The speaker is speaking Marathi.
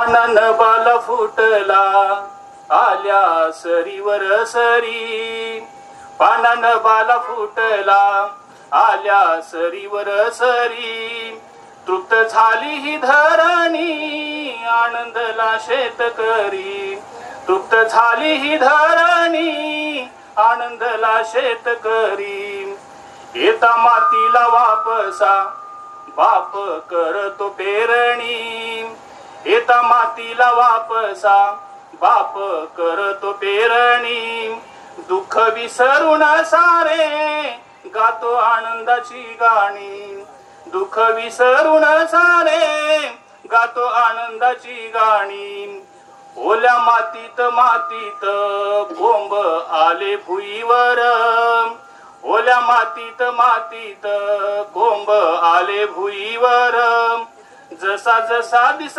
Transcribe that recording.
पानान बाला फुटला आल्या सरीवर सरी. पानान बाला फुटला आल्या सरीवर सरी. तृप्त झाली ही धरणी आनंदला शेतकरी तृप्त झाली ही धरणी आनंदला शेतकरी येता मातीला वापसा बाप करतो पेरणी. येता मातीला वापसा बाप करतो पेरणी. दुःख विसरून सारे गातो आनंदाची गाणी. दुःख विसरून सारे गातो आनंदाची गाणी. ओल्या मातीत मातीत कोंब आले भुईवर. ओल्या मातीत मातीत कोंब आले भुईवर. जसा जसा दिस